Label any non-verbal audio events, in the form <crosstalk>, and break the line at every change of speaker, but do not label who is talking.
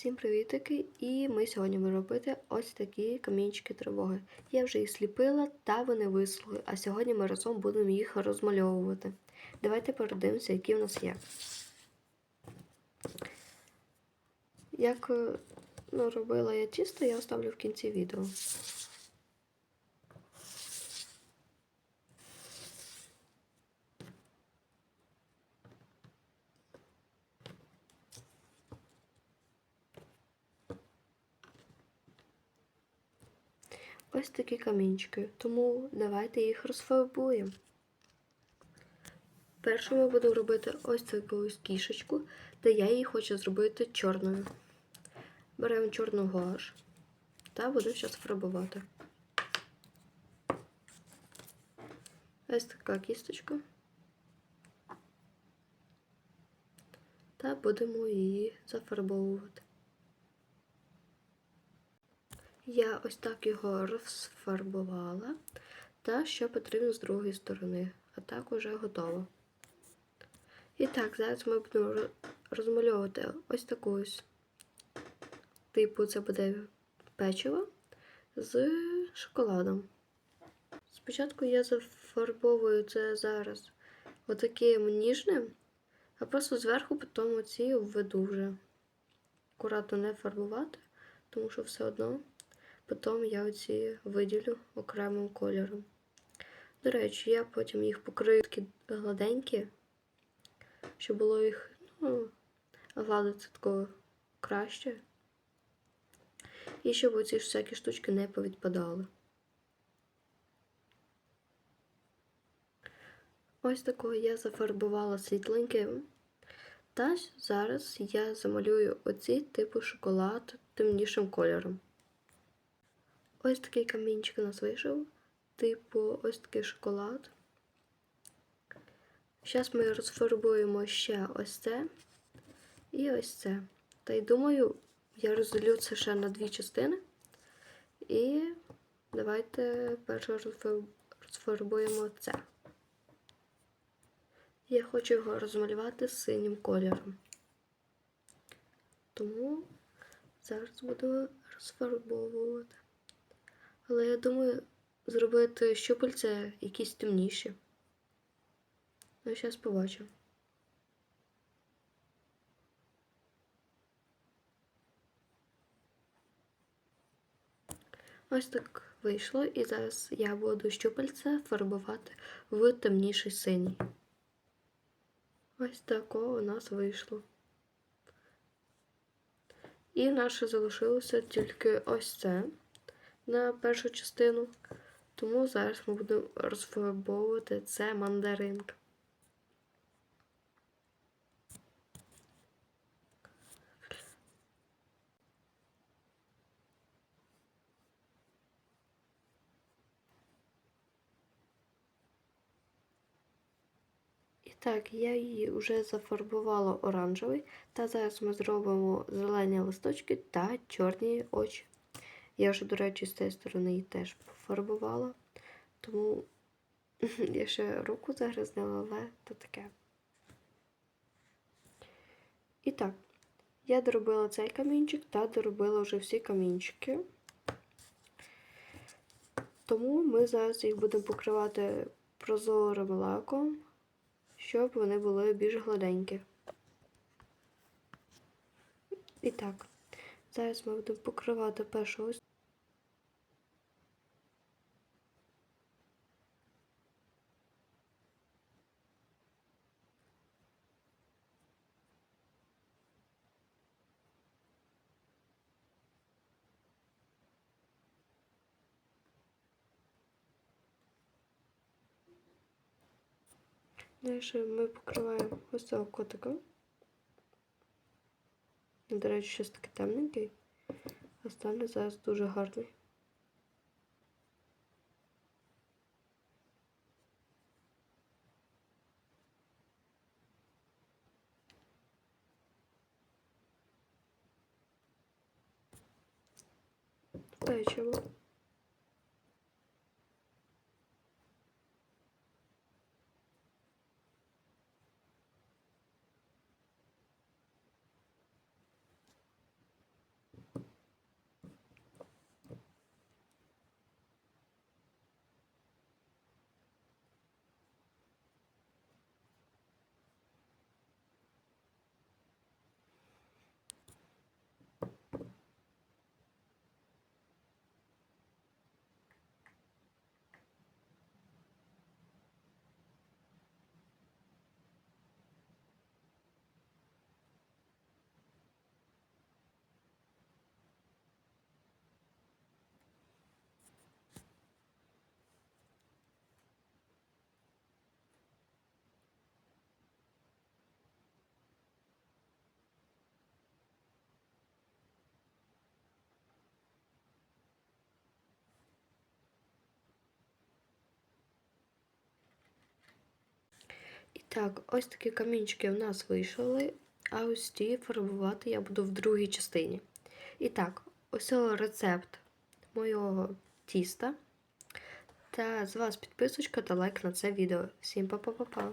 Всім привітики! І ми сьогодні будемо робити ось такі камінчики тривоги. Я вже їх сліпила та вони висохли, а сьогодні ми разом будемо їх розмальовувати. Давайте передивимося, які в нас є. Як е, ну, робила я тісто, я оставлю в кінці відео. Ось такі камінчики, тому давайте їх розфарбуємо. Перше ми будемо робити ось таку кішечку, де я її хочу зробити чорною. Беремо чорну гуаш та будемо зараз фарбувати. Ось така кісточка. Та будемо її зафарбовувати. Я ось так його розфарбувала, та що потрібно з другої сторони, а так уже готово. І так, зараз ми будемо розмальовувати ось таку ось типу, це буде печиво з шоколадом. Спочатку я зафарбовую це зараз отаким ніжним, а просто зверху потім оці введу вже. Акуратно не фарбувати, тому що все одно. Потім я оці виділю окремим кольором. До речі, я потім їх покрию такі гладенькі, щоб було їх ну, гладити такого краще. І щоб оці всякі штучки не повідпадали. Ось такого я зафарбувала світленьким. Та зараз я замалюю оці типу шоколад темнішим кольором. Ось такий камінчик у нас вийшов, типу ось такий шоколад. Зараз ми розфарбуємо ще ось це і ось це. Та й думаю, я розділю це ще на дві частини. І давайте перше розфарбуємо це. Я хочу його розмалювати синім кольором. Тому зараз буду розфарбовувати. Але я думаю зробити щупальця якісь темніші. Ну, зараз побачимо. Ось так вийшло, і зараз я буду щупальця фарбувати в темніший синій. Ось такого у нас вийшло. І наше залишилося тільки ось це на першу частину. Тому зараз ми будемо розфарбовувати це мандаринка. І так, я її вже зафарбувала оранжевий, та зараз ми зробимо зелені листочки та чорні очі. Я вже, до речі, з цієї сторони її теж пофарбувала, тому <laughs> я ще руку загрязнила, але то таке. І так, я доробила цей камінчик та доробила вже всі камінчики. Тому ми зараз їх будемо покривати прозорим лаком, щоб вони були більш гладенькі. І так, зараз ми будемо покривати першу ось. Далі ми покриваємо ось цього котика. До речі, щось таке темненький, а стане зараз дуже гарний. Печиво. Так, ось такі камінчики в нас вийшли, а ось ті фарбувати я буду в другій частині. І так, ось рецепт моєго тіста. Та з вас підписочка та лайк на це відео. Всім па-па-па-па!